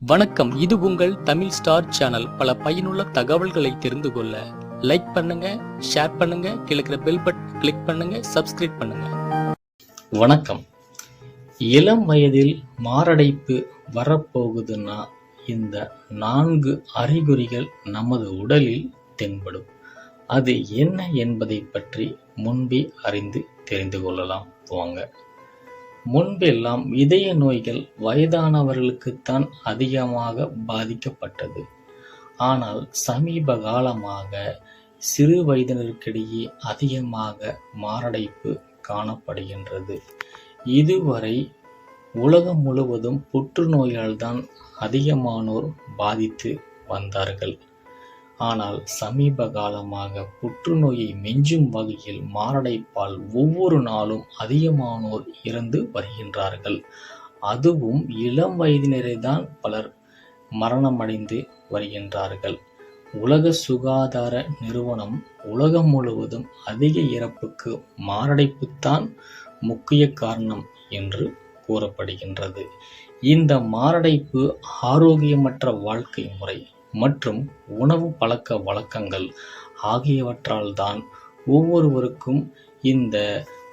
வணக்கம். இது உங்கள் தமிழ் ஸ்டார் சேனல். பல பயனுள்ள தகவல்களை தெரிந்து கொள்ள லைக் பண்ணுங்க ஷேர் பண்ணுங்க கிழக்கிற பெல் பட்டன் கிளிக் பண்ணுங்க சப்ஸ்கிரைப் பண்ணுங்க. வணக்கம். இளம் வயதில் மாரடைப்பு வரப்போகுதுன்னா இந்த நான்கு அறிகுறிகள் நமது உடலில் தென்படும். அது என்ன என்பதை பற்றி முன்பே அறிந்து தெரிந்து கொள்ளலாம். வாங்க. முன்பெல்லாம் இதய நோய்கள் வயதானவர்களுக்குத்தான் அதிகமாக பாதிக்கப்பட்டது. ஆனால் சமீப காலமாக சிறு வயதினருக்கிடையே அதிகமாக மாரடைப்பு காணப்படுகின்றது. இதுவரை உலகம் முழுவதும் புற்றுநோயால் தான் அதிகமானோர் பாதித்து வந்தார்கள். ஆனால் சமீப காலமாக புற்றுநோயை மெஞ்சும் வகையில் மாரடைப்பால் ஒவ்வொரு நாளும் அதிகமானோர் இறந்து வருகின்றார்கள். அதுவும் இளம் வயதினரை தான் பலர் மரணமடைந்து வருகின்றார்கள். உலக சுகாதார நிறுவனம் உலகம் முழுவதும் அதிக இறப்புக்கு மாரடைப்புத்தான் முக்கிய காரணம் என்று கூறப்படுகின்றது. இந்த மாரடைப்பு ஆரோக்கியமற்ற வாழ்க்கை முறை. மற்றும் உணவு பழக்க வழக்கங்கள் ஆகியவற்றால் தான் ஒவ்வொருவருக்கும் இந்த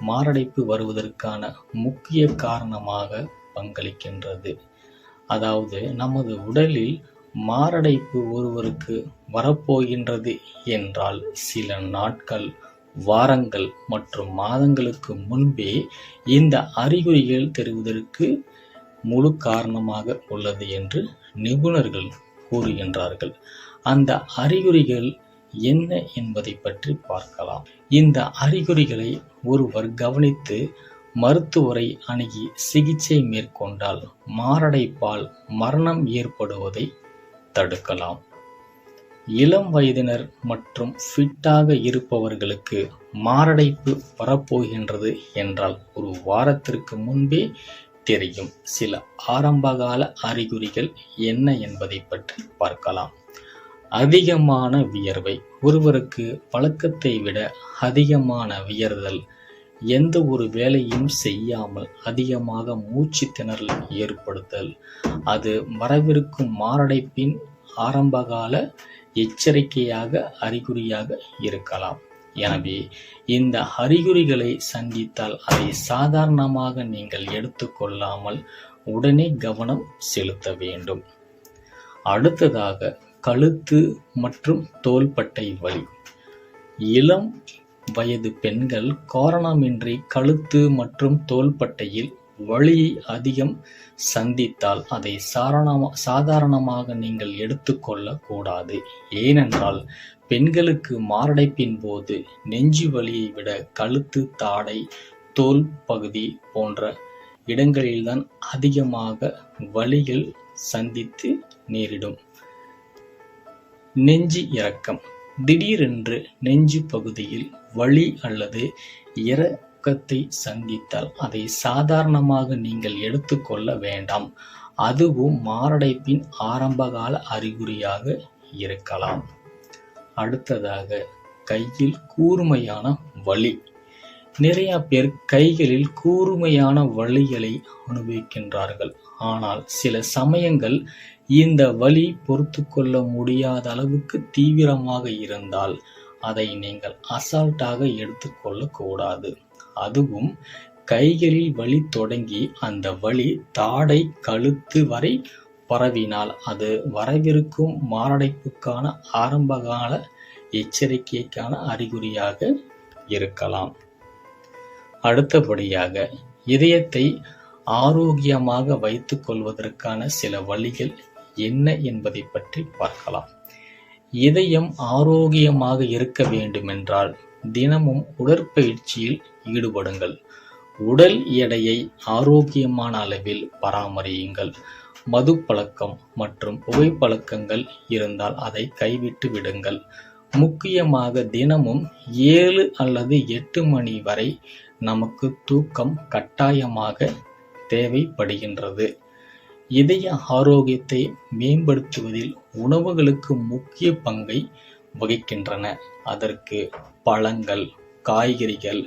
மாரடைப்பு வருவதற்கான முக்கிய காரணமாக பங்களிக்கின்றது. அதாவது நமது உடலில் மாரடைப்பு ஒருவருக்கு வரப்போகின்றது என்றால் சில நாட்கள் வாரங்கள் மற்றும் மாதங்களுக்கு முன்பே இந்த அறிகுறிகள் தெரிவதற்கு முழு காரணமாக உள்ளது என்று நிபுணர்கள் கூறுகின்றார்கள் அந்த அறிகுறிகள் என்ன என்பதை பற்றி பார்க்கலாம். இந்த அறிகுறிகளை ஒருவர் கவனித்து மருத்துவரை அணுகி சிகிச்சை மேற்கொண்டால் மாரடைப்பால் மரணம் ஏற்படுவதை தடுக்கலாம். இளம் வயதினர் மற்றும் ஃபிட்டாக இருப்பவர்களுக்கு மாரடைப்பு வரப்போகின்றது என்றால் ஒரு வாரத்திற்கு முன்பே தெரியும். சில ஆரம்பகால அறிகுறிகள் என்ன என்பதை பற்றி பார்க்கலாம். அதிகமான வியர்வை. ஒருவருக்கு பழக்கத்தை விட அதிகமான வியர்தல். எந்த ஒரு வேலையும் செய்யாமல் அதிகமாக மூச்சு திணறல் ஏற்படுத்தல். அது வரவிருக்கும் மாரடைப்பின் ஆரம்பகால எச்சரிக்கையாக அறிகுறியாக இருக்கலாம். எனவே இந்த அறிகுறிகளை சந்தித்தால் அதை சாதாரணமாக நீங்கள் எடுத்துக்கொள்ளாமல் உடனே கவனம் செலுத்த வேண்டும். அடுத்ததாக கழுத்து மற்றும் தோள்பட்டை வலி. இளம் வயது பெண்கள் காரணமின்றி கழுத்து மற்றும் தோள்பட்டையில் வலியை அதிகம் சந்தித்தால் அதை சாரணமா சாதாரணமாக நீங்கள் எடுத்துக்கொள்ள கூடாது ஏனென்றால் பெண்களுக்கு மாரடைப்பின் போது நெஞ்சு வலியை விட கழுத்து தாடை தோல் பகுதி போன்ற இடங்களில்தான் அதிகமாக வலிகள் சந்தித்து நேரிடும். நெஞ்சு இறக்கம் திடீரென்று நெஞ்சு பகுதியில் வலி அல்லது இற துக்கத்தை சந்தித்தால் அதை சாதாரணமாக நீங்கள் எடுத்துக்கொள்ள வேண்டாம். அதுவும் மாரடைப்பின் ஆரம்பகால அறிகுறியாக இருக்கலாம். அடுத்ததாக கையில் கூர்மையான வலி. நிறைய பேர் கைகளில் கூர்மையான வலிகளை அனுபவிக்கின்றார்கள். ஆனால் சில சமயங்கள் இந்த வலி பொறுத்து கொள்ள முடியாத அளவுக்கு தீவிரமாக இருந்தால் அதை நீங்கள் அசால்ட்டாக எடுத்துக்கொள்ளக்கூடாது அதுவும் கைகளில் வலி தொடங்கி அந்த வலி தாடை கழுத்து வரை பரவினால் அது வரவிருக்கும் மாரடைப்புக்கான ஆரம்பகால எச்சரிக்கைக்கான அறிகுறியாக இருக்கலாம். அடுத்தபடியாக இதயத்தை ஆரோக்கியமாக வைத்துக் கொள்வதற்கான சில வழிகள் என்ன என்பதை பற்றி பார்க்கலாம். இதயம் ஆரோக்கியமாக இருக்க வேண்டுமென்றால் தினமும் உடற்பயிற்சியில் ஈடுபடுங்கள். உடல் எடையை ஆரோக்கியமான அளவில் பராமரியுங்கள். மது பழக்கம் மற்றும் புகைப்பழக்கங்கள் இருந்தால் அதை கைவிட்டு விடுங்கள். முக்கியமாக தினமும் ஏழு அல்லது எட்டு மணி வரை நமக்கு தூக்கம் கட்டாயமாக தேவைப்படுகின்றது. இதய ஆரோக்கியத்தை மேம்படுத்துவதில் உணவுகளுக்கு முக்கிய பங்கை வகிக்கின்றன. அதற்கு பழங்கள் காய்கறிகள்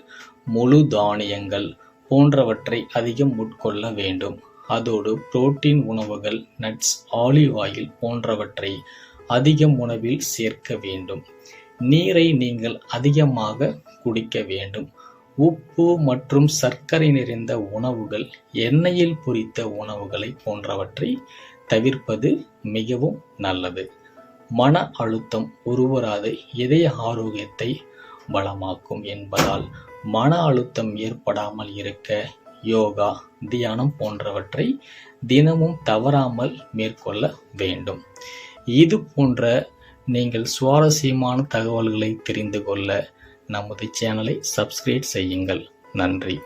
முழு தானியங்கள் போன்றவற்றை அதிகம் உட்கொள்ள வேண்டும். அதோடு புரோட்டீன் உணவுகள் நட்ஸ் ஆலிவ் ஆயில் போன்றவற்றை அதிகம் உணவில் சேர்க்க வேண்டும். நீரை நீங்கள் அதிகமாக குடிக்க வேண்டும். உப்பு மற்றும் சர்க்கரை நிறைந்த உணவுகள் எண்ணெயில் பொரித்த உணவுகளை போன்றவற்றை தவிர்ப்பது மிகவும் நல்லது. மன அழுத்தம் உருவராத இதய ஆரோக்கியத்தை வளமாக்கும் என்பதால் மன அழுத்தம் ஏற்படாமல் இருக்க யோகா தியானம் போன்றவற்றை தினமும் தவறாமல் மேற்கொள்ள வேண்டும். இது போன்ற நீங்கள் சுவாரஸ்யமான தகவல்களை தெரிந்து கொள்ள நமது சேனலை சப்ஸ்கிரைப் செய்யுங்கள். நன்றி.